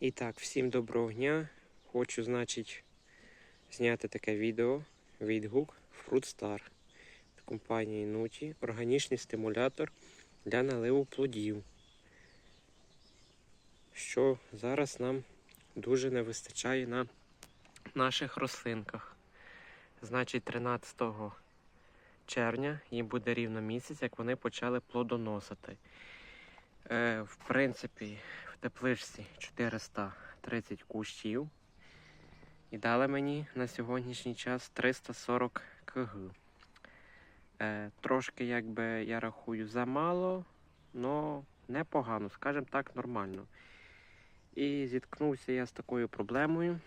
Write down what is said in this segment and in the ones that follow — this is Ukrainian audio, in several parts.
І так, всім доброго дня. Хочу, значить, зняти таке відео, відгук Fruit Star від компанії Nuti. Органічний стимулятор для наливу плодів. Що зараз нам дуже не вистачає на наших рослинках. Значить, 13 червня їм буде рівно місяць, як вони почали плодоносити. Е, в принципі, в тепличці 430 кущів. І дали мені на сьогоднішній час 340 кг. Е, трошки, якби я рахую, замало, але непогано, скажімо так, нормально. І зіткнувся я з такою проблемою.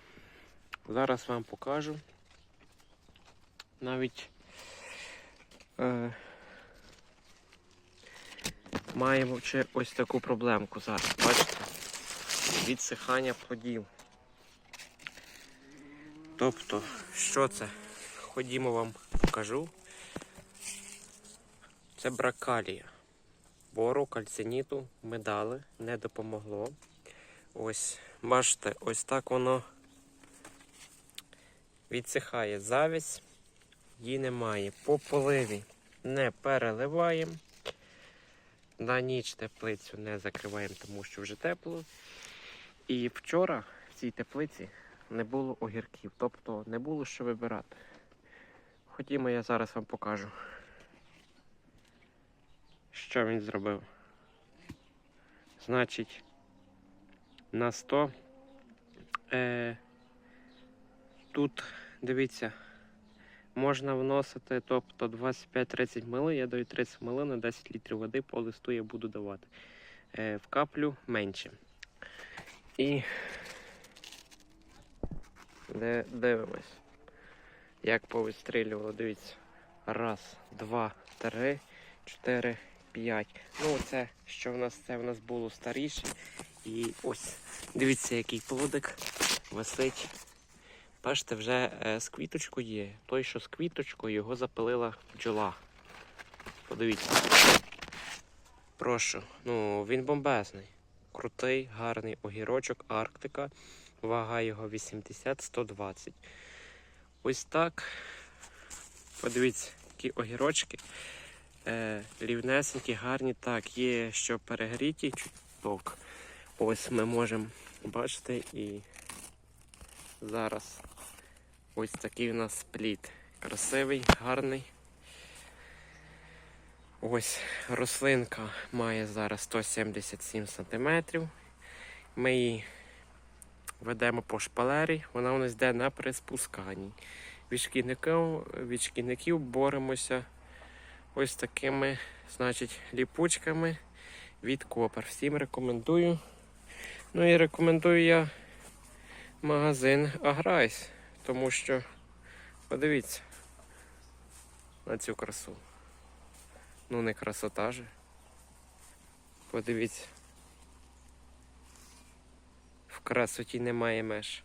Зараз вам покажу. Навіть е, маємо ще ось таку проблемку зараз. Бачите? Відсихання плодів. Тобто, що це? Ходімо вам покажу. Це бракалія. Бору, кальциніту ми дали, не допомогло. Ось, бачите, ось так воно відсихає завість, її немає. По поливі не переливаємо. На ніч теплицю не закриваємо, тому що вже тепло. І вчора в цій теплиці не було огірків, тобто не було що вибирати. Ходімо, я зараз вам покажу, що він зробив. Значить, на 100 е, тут, дивіться, можна вносити тобто 25-30 мл, я даю 30 мл на 10 літрів води по листу я буду давати. Е, в каплю менше. І дивимось, як повистрілювало. Дивіться. Раз, два, три, чотири, п'ять. Ну, це що в нас це в нас було старіше. І ось, дивіться, який плодик висить. Бачите, вже е, з квіточкою є. Той, що з квіточкою, його запилила бджола. Подивіться. Прошу. Ну, він бомбезний. Крутий, гарний огірочок Арктика. Вага його 80-120. Ось так. Подивіться, які огірочки. Е, рівнесенькі, гарні. Так, є що перегріті чуток. Ось ми можемо бачити і зараз ось такий у нас спліт. Красивий, гарний. Ось рослинка має зараз 177 см. Ми її ведемо по шпалері, вона у нас йде на приспусканні. Від шкідників, від шкідників боремося ось такими значить, ліпучками від копер. Всім рекомендую. Ну і рекомендую я магазин Аграйс, тому що подивіться на цю красу. Ну не красота же. Подивіться. В красоті немає меж.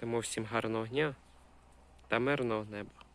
Тому всім гарного дня та мирного неба.